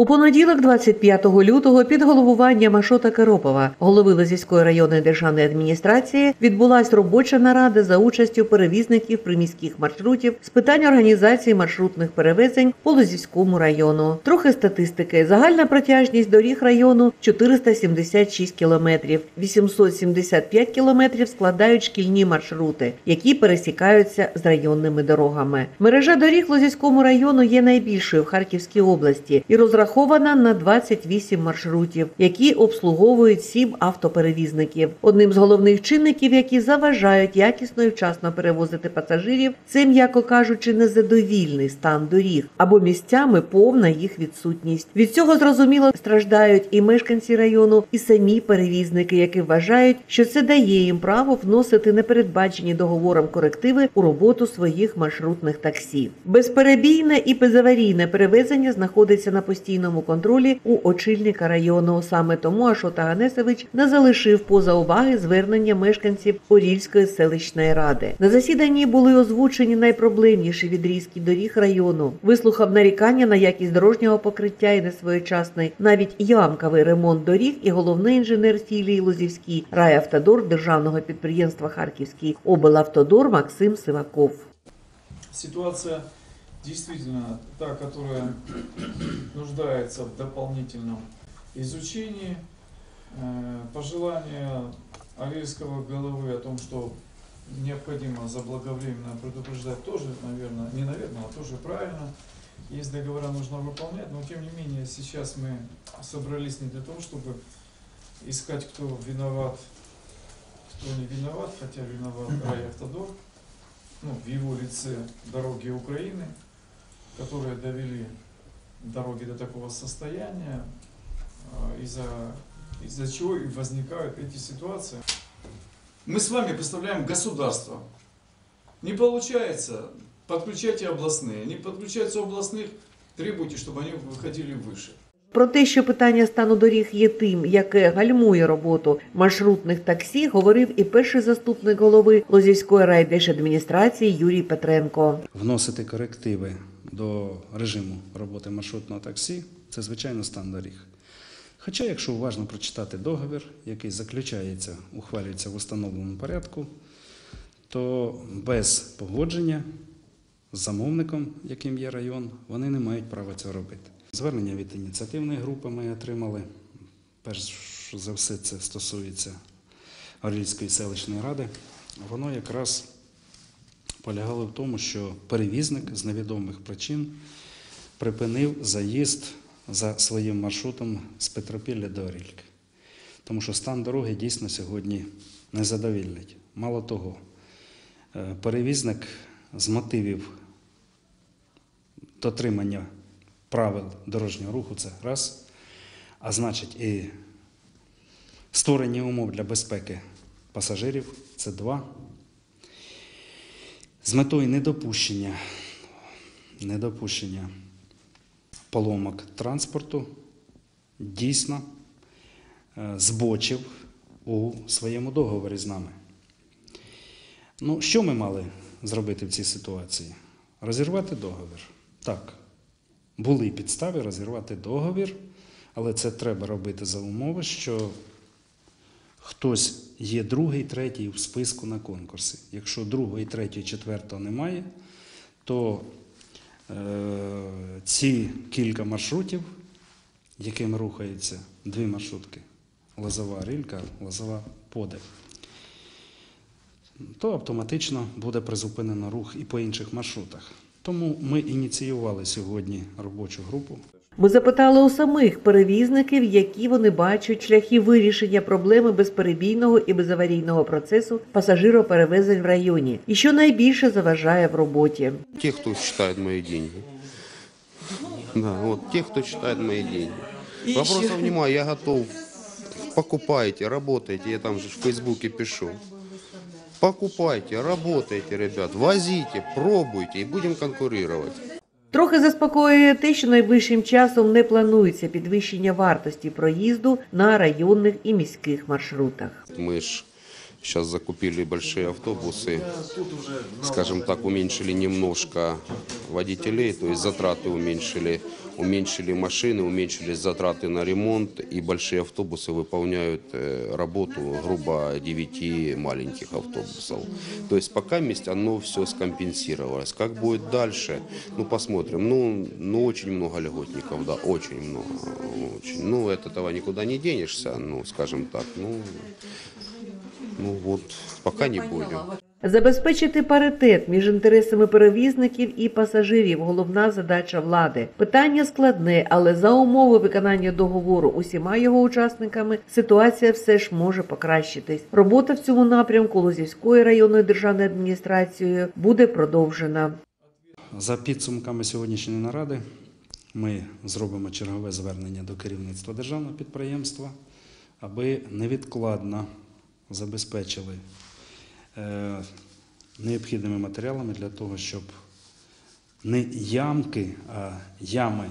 У понеділок, 25 лютого, під головуванням Ашота Керопова, голови Лозівської районної державної адміністрації, відбулась робоча нарада за участю перевізників приміських маршрутів з питань організації маршрутних перевезень по Лозівському району. Трохи статистики. Загальна протяжність доріг району 476 кілометрів. 875 кілометрів складають шкільні маршрути, які пересікаються з районними дорогами. Мережа доріг Лозівському району є найбільшою в Харківській області і розрахована на 28 маршрутів, які обслуговують 7 автоперевізників. Одним з головних чинників, які заважають якісно і вчасно перевозити пасажирів, це, м'яко кажучи, незадовільний стан доріг або місцями повна їх відсутність. Від цього зрозуміло страждають і мешканці району, і самі перевізники, які вважають, що це дає їм право вносити непередбачені договором корективи у роботу своїх маршрутних таксі. Безперебійне і безаварійне перевезення знаходиться на постійному контролі у очільника району. Саме тому Ашота Ганесович не залишив поза уваги звернення мешканців Орільської селищної ради. На засіданні були озвучені найпроблемніші відрізки доріг району. Вислухав нарікання на якість дорожнього покриття і несвоєчасний, навіть ямковий ремонт доріг і головний інженер філії Лозівський райавтодор державного підприємства Харківський облавтодор Максим Сиваков. Ситуация действительно та, которая нуждается в дополнительном изучении. Э, Пожелание Алильского головы о том, что необходимо заблаговременно предупреждать, тоже, наверное, не наверное, а тоже правильно. Есть договора нужно выполнять, но тем не менее сейчас мы собрались не для того, чтобы искать, кто виноват, кто не виноват, хотя виноват райавтодор, ну, в его лице дороги Украины, которые довели дороги до такого состояния, э, из-за из чего и возникают эти ситуации. Мы с вами представляем государство. Не получается, подключайте областные. Не подключаются областных, требуйте, чтобы они выходили выше. Про те, що питання стану доріг є тим, яке гальмує роботу маршрутних таксі, говорив і перший заступник голови Лозівської райдержадміністрації Юрій Петренко. вносити корективи до режиму роботи маршрутного таксі це звичайно стан доріг. Хоча, якщо уважно прочитати договір, який заключається, ухвалюється в установленому порядку, то без погодження з замовником, яким є район, вони не мають права цього робити. Звернення від ініціативної групи ми отримали. Перш за все, це стосується Орільської селищної ради. Воно якраз полягало в тому, що перевізник з невідомих причин припинив заїзд за своїм маршрутом з Петропілля до Орільки. Тому що стан дороги дійсно сьогодні незадовільний. Мало того, е, перевізник з мотивів дотримання правил дорожнього руху це раз, а значить, і створення умов для безпеки пасажирів це два з метою недопущення, недопущення поломок транспорту дійсно е, збочив у своєму договорі з нами. Ну, що ми мали зробити в цій ситуації? Розірвати договір. Так, були підстави розірвати договір, але це треба робити за умови, що хтось є другий, третій в списку на конкурсі. Якщо другого, і третього, четвертого немає, то е, ці кілька маршрутів, якими рухаються дві маршрутки Лозова Рилька, Лозова Подив, то автоматично буде призупинено рух і по інших маршрутах. Тому ми ініціювали сьогодні робочу групу. Ми запитали у самих перевізників, які вони бачать шляхи вирішення проблеми безперебійного і безаварійного процесу пасажироперевезень в районі, і що найбільше заважає в роботі. Те, кто считает мои деньги. Да, вот те, кто считает мои деньги. Вопросов нема, я готов. Покупайте, работайте, я там же в Фейсбуке пишу. Покупайте, работайте, ребят, возите, пробуйте и будем конкурировать. Трохи заспокоює те, що найближчим часом не планується підвищення вартості проїзду на районних і міських маршрутах. Мы ж сейчас закупили большие автобусы, скажем так, уменьшили немножко водителей, то есть затраты уменьшили. Уменьшили машины, уменьшились затраты на ремонт, и большие автобусы выполняют э, работу, грубо, 9 маленьких автобусов. То есть пока месть оно все скомпенсировалось. Как будет дальше, ну посмотрим. Ну, ну очень много льготников, да, очень много. Очень. Ну, от этого никуда не денешься, ну, скажем так. Ну, ну вот, пока не будем. Забезпечити паритет між інтересами перевізників і пасажирів головна задача влади. Питання складне, але за умови виконання договору усіма його учасниками ситуація все ж може покращитись. Робота в цьому напрямку Лозівської районної державної адміністрації буде продовжена. За підсумками сьогоднішньої наради ми зробимо чергове звернення до керівництва державного підприємства, аби невідкладно забезпечили необхідними матеріалами для того, щоб не ямки, а ями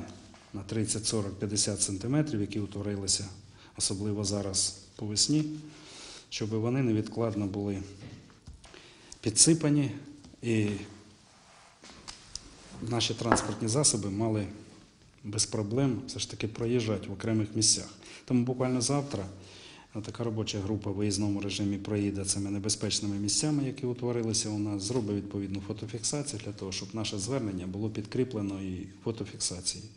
на 30, 40, 50 сантиметрів, які утворилися, особливо зараз по весні, щоб вони невідкладно були підсипані і наші транспортні засоби мали без проблем все ж таки проїжджати в окремих місцях. Тому буквально завтра е, така робоча група в виїзному режимі проїде цими небезпечними місцями, які утворилися у нас, зробить відповідну фотофіксацію для того, щоб наше звернення було підкріплено і фотофіксацією.